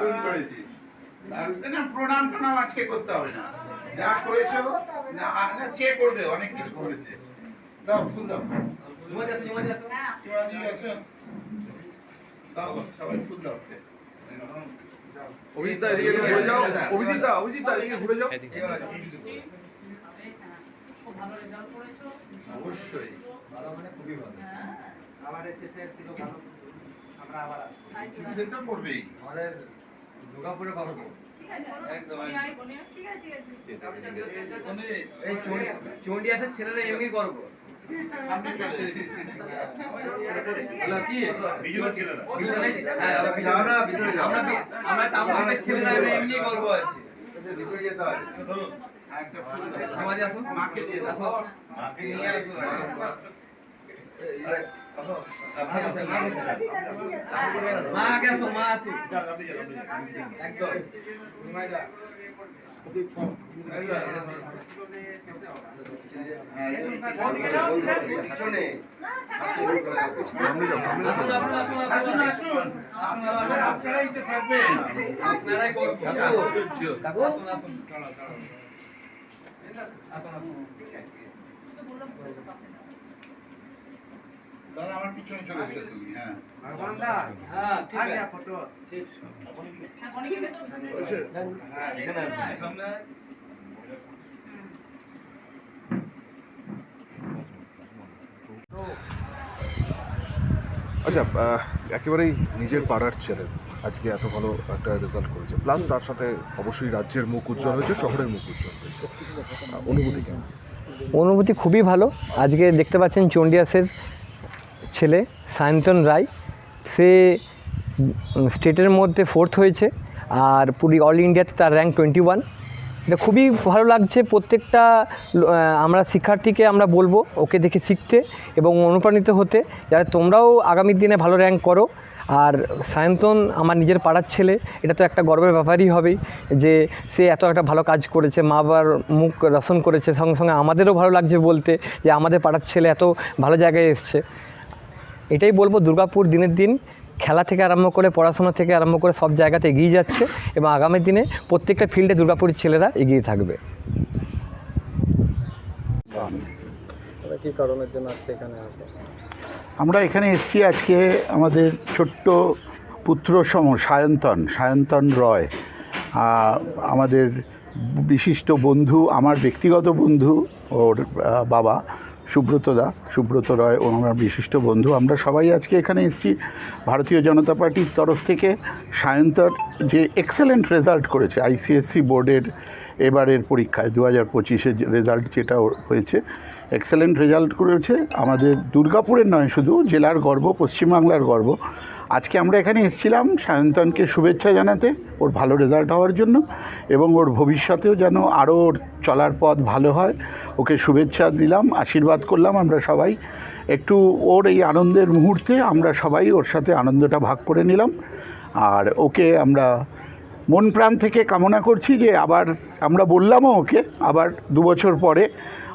দারুণ করেছিস দারুণ না প্রণাম টনাম আজকে করতে হবে না। যা করেছ না চেক করবে অনেক কিছু করেছে। দাও ফুল দাও। দাও সবাই ফুল দাও। অভিজিৎ এদিকে ঘুরে যাও। অভিজিৎ দা এদিকে ঘুরে যাও। ভালো রেজাল্ট করেছ অবশ্যই। আবার এসএসএ থেকে ভালো আমরা আবার আসব আমাদের দুর্গাপুরে এই চন্ডিয়াসের ছেলেরা এমনি করব। ভিতরে হ্যাঁ আমরা ছেলেরা। এমনি করব আছি। ভিতরে যেতে হবে একটা ফুল আসুন। মাকে দিয়ে দাও। আসো। নিয়ে আসুন। আরে, মা আসো মা আসুন একদম আপনারাই তো থাকবেন আপনারাই করব দাদা আমার পিছনে চলে এসো তুমি হ্যাঁ। হ্যাঁ ঠিক আছে। হ্যাঁ। সামনে আচ্ছা একেবারেই নিজের পাড়ার ছেলে। আজকে এত ভালো একটা রেজাল্ট করেছে। প্লাস তার সাথে অবশ্যই রাজ্যের মুখ উজ্জ্বল হয়েছে শহরের মুখ উজ্জ্বল হয়েছে। অনুভূতি কেমন? অনুভূতি খুবই ভালো। আজকে দেখতে পাচ্ছেন চন্ডিয়াসের ছেলে, সায়ন্তন রায়। সে স্টেটের মধ্যে ফোর্থ হয়েছে আর পুরি অল ইন্ডিয়াতে তার র্যাঙ্ক টোয়েন্টি ওয়ান এটা খুবই ভালো লাগছে, প্রত্যেকটা আমরা শিক্ষার্থীকে আমরা বলব ওকে দেখে শিখতে এবং অনুপ্রাণিত হতে, যাতে তোমরাও আগামী দিনে ভালো র্যাঙ্ক করো। আর সায়ন্তন আমার নিজের পাড়ার ছেলে, এটা তো একটা গর্বের ব্যাপারই হবেই যে সে এত একটা ভালো কাজ করেছে, মা বাবার মুখ রসন করেছে, সঙ্গে সঙ্গে আমাদেরও ভালো লাগছে বলতে যে আমাদের পাড়ার ছেলে এত ভালো জায়গায় এসছে। এটাই বলব দুর্গাপুর দিনের দিন খেলা থেকে আরম্ভ করে পড়াশোনা থেকে আরম্ভ করে সব জায়গাতে এগিয়ে যাচ্ছে এবং আগামী দিনে প্রত্যেকটা ফিল্ডে দুর্গাপুরের ছেলেরা এগিয়ে থাকবে। কী কারণের জন্য আজকে এখানে আমরা এখানে এসেছি আজকে আমাদের ছোট্ট পুত্র সম সায়ন্তন সায়ন্তন রয় আমাদের বিশিষ্ট বন্ধু আমার ব্যক্তিগত বন্ধু ওর বাবা। সুব্রত দা, সুব্রত রয় ও আমার বিশিষ্ট বন্ধু। আমরা সবাই আজকে এখানে এসেছি। ভারতীয় জনতা পার্টির তরফ থেকে সায়ন্তর যে এক্সেলেন্ট রেজাল্ট করেছে আইসিএসসি বোর্ডের এবারের পরীক্ষায় দু হাজার পঁচিশের রেজাল্ট যেটা হয়েছে এক্সেলেন্ট রেজাল্ট করেছে। আমাদের দুর্গাপুরের নয় শুধু, জেলার গর্ব, পশ্চিমবাংলার গর্ব। আজকে আমরা এখানে এসেছিলাম সায়ন্তনকে শুভেচ্ছা জানাতে, ওর ভালো রেজাল্ট হওয়ার জন্য এবং ওর ভবিষ্যতেও যেন আরও ওর চলার পথ ভালো হয়। ওকে শুভেচ্ছা দিলাম, আশীর্বাদ করলাম আমরা সবাই। একটু ওর এই আনন্দের মুহূর্তে আমরা সবাই ওর সাথে আনন্দটা ভাগ করে নিলাম। আর ওকে আমরা মন প্রাণ থেকে কামনা করছি যে আবার আমরা বললামও ওকে আবার দু বছর পরে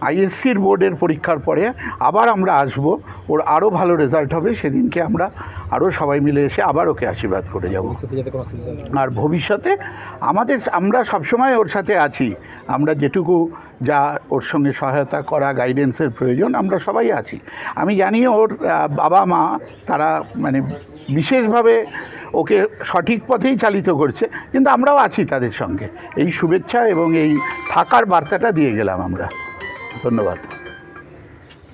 আইএসসির বোর্ডের পরীক্ষার পরে আবার আমরা আসব ওর আরও ভালো রেজাল্ট হবে সেদিনকে আমরা আরও সবাই মিলে এসে আবার ওকে আশীর্বাদ করে যাব। আর ভবিষ্যতে আমাদের আমরা সবসময় ওর সাথে আছি আমরা যেটুকু যা ওর সঙ্গে সহায়তা করা গাইডেন্সের প্রয়োজন আমরা সবাই আছি আমি জানি ওর বাবা মা তারা মানে বিশেষভাবে ওকে সঠিক পথেই চালিত করছে, কিন্তু আমরাও আছি তাদের সঙ্গে। এই শুভেচ্ছা এবং এই থাকার বার্তাটা দিয়ে গেলাম আমরা। ধন্যবাদ।